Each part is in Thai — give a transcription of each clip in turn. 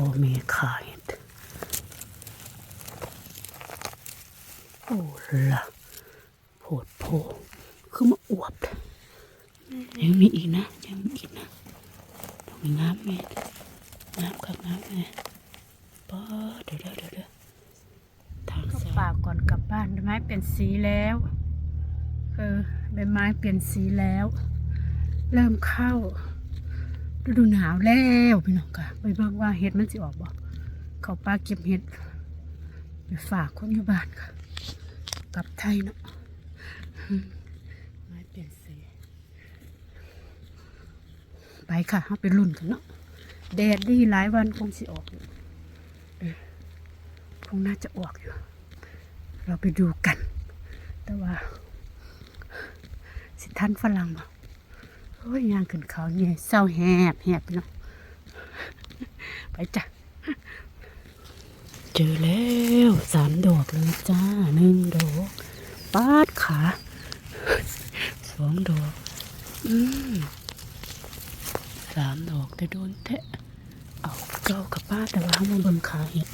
อเมขาเห็ดโอ้ละโผดโพคือมาอวบเลยยังมีอีกนะยังมีอีกนะตรงนี้น้ำแม่น้ำกับน้ำแม่ป้าเดี๋ยวเดี๋ยวเดี๋ยวทางซ้ายป่าก่อนกลับบ้านใบไม้เปลี่ยนสีแล้วเออใบไม้เปลี่ยนสีแล้ว เริ่มเข้า ฤดูหนาวแล้วพี่น้องค่ะไปเบิ่งว่าเห็ดมันสิออกบ่เขาปลาเก็บเห็ดไปฝากคนอยู่บ้านค่ะกลับไทยเนาะไม้เปลี่ยนสีไปค่ะเอาไปรุ่นกันเนาะแดดดีหลายวันคงสิออกคงน่าจะออกอยู่ เราไปดูกัน แต่ว่า สิท่านฝรั่งบ่โอ้ยยางขึ้นเขาเนี่ยเศร้าแหบแหบพี่น้องไปจ้ะ เจอแล้วสามดอกเลยจ้าหนึ่งดอกปาดขาสองดอก อืมสามดอกแต่โดนแทะเอาเก้ากับป้าแต่ว่าเขามาเบิ่งขาเห็ด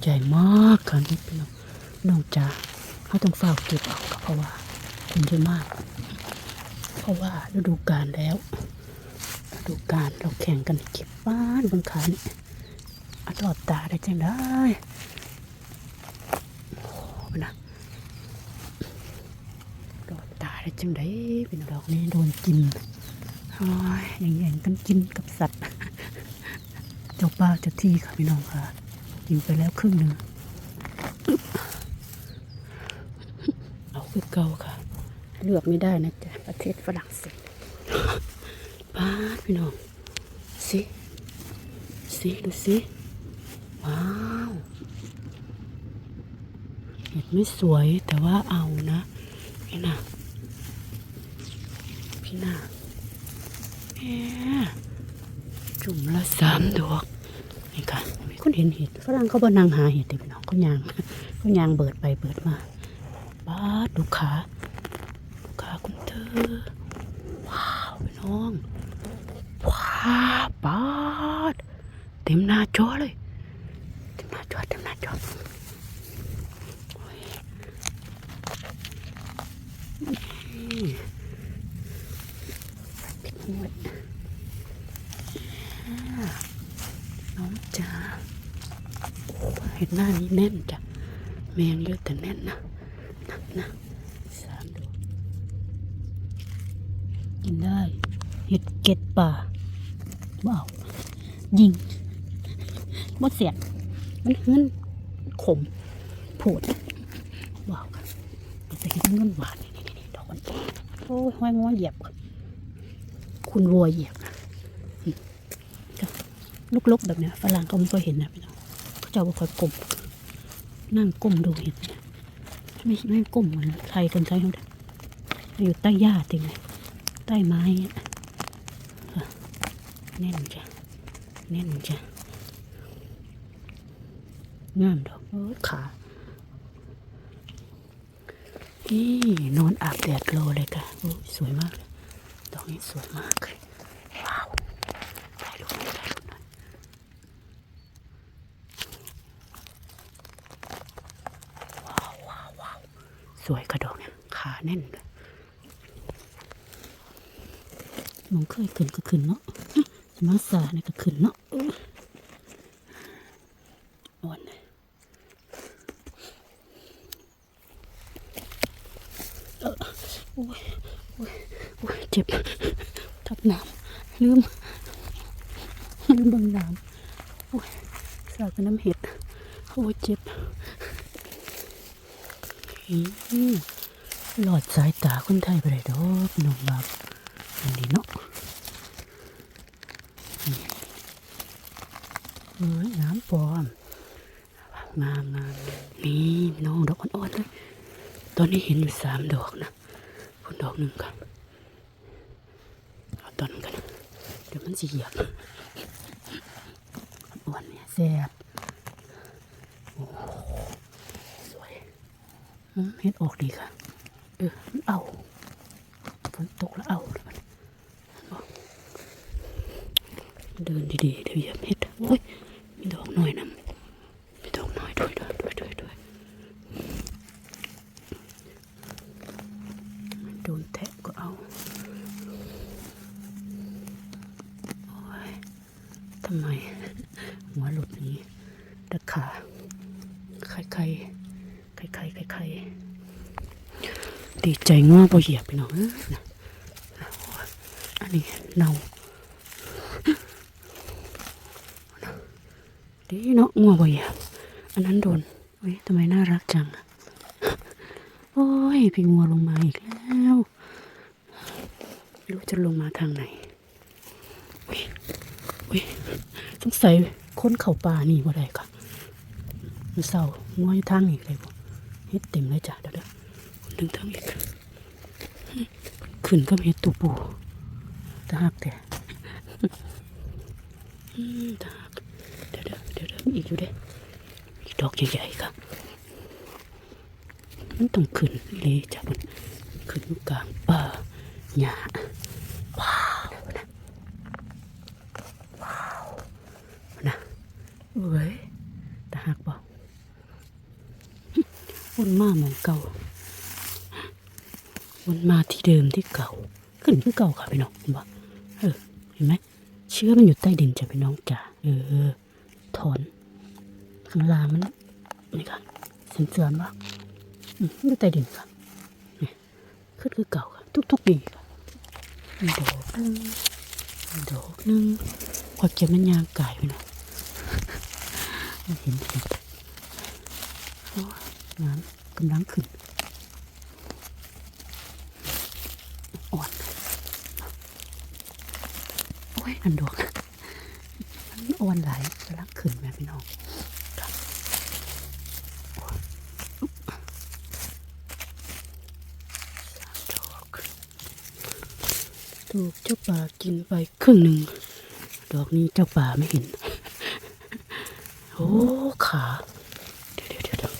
ใหญ่มากค่ะนี่พี่น้องน้องจ้าเขาต้องเฝ้าเก็บเอาค่ะเพราะว่าคนเยอะมาก ราะว่าฤดูกาลแล้วฤดูกาลเราแข่งกันเก็บบ้านบางขานี่อัดอดตาได้จังได้โอ้นะอดตาได้จังได้เป็นดอกนี้โดนกินโอ้ยอย่างแย่งกันกินกับสัตว์เจ้าป้าเจ้าที่ค่ะพี่น้องค่ะ กินไปแล้วครึ่งหนึ่งเอาคือเก่าค่ะ เลือกไม่ได้นะจ๊ะ ประเทศฝรั่งเศสป้าพี่น้องสิสิดูสิว้าวเห็ดไม่สวยแต่ว่าเอานะพี่นาพี่นาแหมจุ่มละสามดอกนี่ค่ะมีคนเห็นเห็ดฝรั่งเขาบ่นางหาเห็ดเลยพี่น้องเขายางเขายางเบิดไปเบิดมาบ้าดลูกค้า ว้าวพี่น้อง ว้าวปาดเต็มหน้าจอเลย เต็มหน้าจอเต็มหน้าจอโอ้ยนี่ปิดหมดอ่าน้องจ๋าเห็นหน้านี้แน่นจ้ะแมงเยอะแต่แน่นนะนักนะสามดอก กินได้เห็ดเก็ดป่าว้าวยิงมดเสียดมันเฮือนขมโผดว้าวค่ะมันจะเห็นเงินหวานนี่นี่ดอกมันโอ้ยห้อยงอเหยียบ คุณวัวเหยียบอืมก็ลุกๆแบบเนี้ยฝรั่งเขาไม่ค่อยเห็นนะพี่น้องเขาจะเอาคอยกลมนั่งก้มดูเห็นไม่ไม่ก้มเหมือนไทยคนไทยเขาเด้อยู่ใต้หญ้าติงเลย ใต้ไม้แน่นจ้ะแน่นจ้ะงามดอกขานี่นอนอาบแดดโลเลยค่ะโอ้สวยมากเลยดอกนี้สวยมากเลยว้าวถ่ายรูปหน่อยถ่ายรูปหน่อยว้าวว้าวว้าวสวยกระดอกเนี่ยขาแน่นเลย มองเคยขึ้นก็ขึ้นเนาะสมาสาเนี่ยก็ขึ้นเนาะอ่อนเลยเออโอ้ยโอ้ยโอ้ยเจ็บ ทับน้ำลืม ลืมบังน้ำโอ้ยสากกับน้ำเห็ด โอ้ยเจ็บหลอดสายตาคนไทยไปเลยดอกน้องบาบ อันนี้เนาะเอ้ยน้ำปลอมงามงามนี่น้องดอกอ่อนๆเลยตอนนี้เห็นอยู่สามดอกนะคนดอกหนึ่งค่ะเอาต้นกันเดี๋ยวมันจะเหยียบอ่อนเนี่ยแซ่บโอ้สวยเห็ดออกดีค่ะเออมันเอาฝนตกแล้วเอาเลยมัน เดินดีๆเดี๋ยวเหยียบเห็ดโอ้ยมีดอกหน่อยนะมีดอกหน่อยด้วยด้วยด้วยด้วยด้วยโดนแทะก็เอาโอ้ยทำไมหัวหลุดนี้ตะขาใครใครใครใครใครใครดีใจง้อพอเหยียบไปหน่อยนะอันนี้เนา ดีเนาะงัวพอเหยียบอันนั้นโดนเฮ้ยทำไมน่ารักจัง โอ้ยพี่งัวลงมาอีกแล้วไม่รู้จะลงมาทางไหนอุ้ยอุ้ยสงสัยคนเข่าป่านี่บ่ได้ค่ะมันเศร้าง้อยทางอีกเลยบ่เฮ็ดเต็มเลยจ้ะเดี๋ยวเดี๋ยวดึงทางอีกขึ้นก็เฮ็ดตูปูตาหักแต่ตาหักเดี๋ยวเดี๋ยว เดี๋ยวมีอีกอยู่เด้อีดอกใหญ่ๆค่ะมันต้องขึ้นเลยจ้ะมันขึ้นกลางป่าหญ้าว้าวนะนะเอ้ยตาหักบอกวนมาหมองเก่าวนมาที่เดิมที่เก่า ขึ้นคือเก่าค่ะพี่น้องเห็นปะเออเห็นไหมเชื้อมันอยู่ใต้ดินจ้ะพี่น้องจ๋าเออ ถอนข้างล่างมันนี่ค่ะเส้นเสือนปะอืมอยู่ใต้ดินค่ะนี่ขึ้นคือเก่าค่ะ ทุกๆปีค่ะดอกนึงดอกนึงขอเก็บมันยางไก่ไปน่อยไม่เห็นเห็นโอ้น้ำกำลังขึ้นอ่อนโอ้ยอันดอก อ่อนหลายกำลังขึ้นแม่พี่น้องถูกเจ้าป่ากินไปครึ่งหนึ่ง ดอกนี้เจ้าป่าไม่เห็น โอ้ขา เดี๋ยวเดี๋ยวเดี๋ยว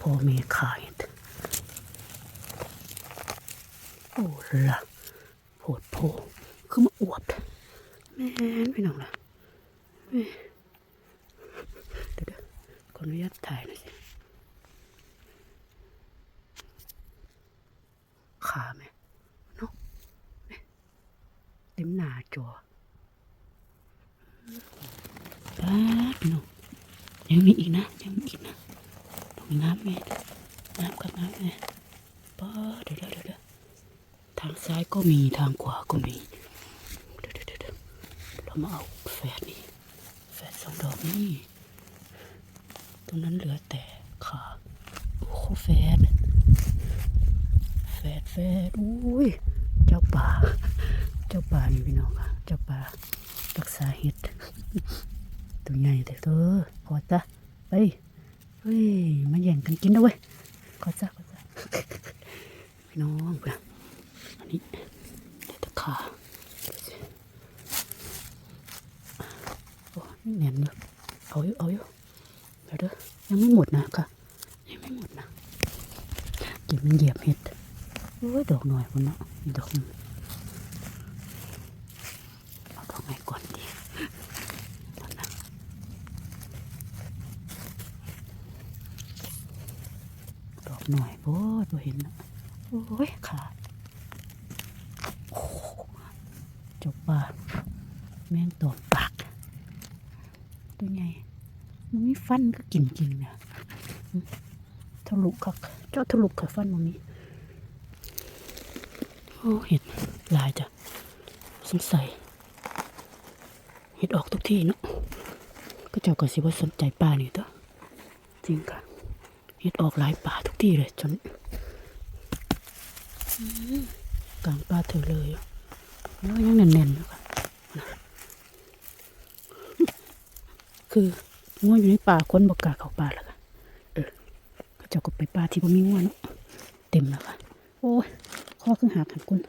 พ่อแม่ขาเห็นโอ้ละโผดโพคือ ม่นไปหน่องละแม่เดี๋ยวเดี๋ยวขออนุญาตถ่ายหน่อยสิขาไหมเนาะแม่เต็มหน้าจอป้าพี่น้องยังมีอีกนะยังมีอีกนะต้องน้ำแม่น้ำกับน้ำแม่ป้าเดี๋ยวเดี๋ยวเดี๋ยวทางซ้ายก็มีทางขวาก็มี เรามาเอาแฝดนี่แฝดสองดอกนี่ ตรงนั้นเหลือแต่ขาโอ้โหแฝดแฝดแฝดอุ้ยเจ้าป่า เจ้าป่านี่พี่น้องค่ะ เจ้าป่ารักษาเห็ดตัวใหญ่แต่เธอขอจ้ะไปเฮ้ยมาแย่งกันกินด้วยขอจ้ะขอจ้ะพี่น้องเพื่อนนี้เด็ดตะขาดูสิโอ้นี่ แหนมเนอะเอาอยู่เอาอยู่เดี๋ยวเด้อยังไม่หมดนะค่ะยังไม่หมดนะกินมันเหยียบเห็ดโอ้ยดอกหน่อยคนเนาะดอกเอาดอกไหนก่อนดีดอกหน่อยโอ้ยบ่เห็นนะโอ้ยขาดจบปากแม่งตก ตัวใหญ่มันมี ฟันก็กินจริงนะทะลุคักเจ้าทะลุค่ะฟันมันมีโอ้เห็ดลายจ้ะสงสัยเห็ดออกทุกที่เนาะก็เจ้าก็สิว่าสนใจป้านี่ตัวจริงค่ะเห็ดออกหลายป่าทุกที่เลยจนกลางป่าเธอเลยอะโอ้ยยังแน่นๆอยู่ค่ะคือ ง่วอยู่ในป่าคนบอกกาเข้าป่าแล้วค่ะเออเจ้าก็ไปป่าที่บ่มีง่วเนาะเต็มแล้วค่ะ โอ้ยข้อคือหักหักคุณ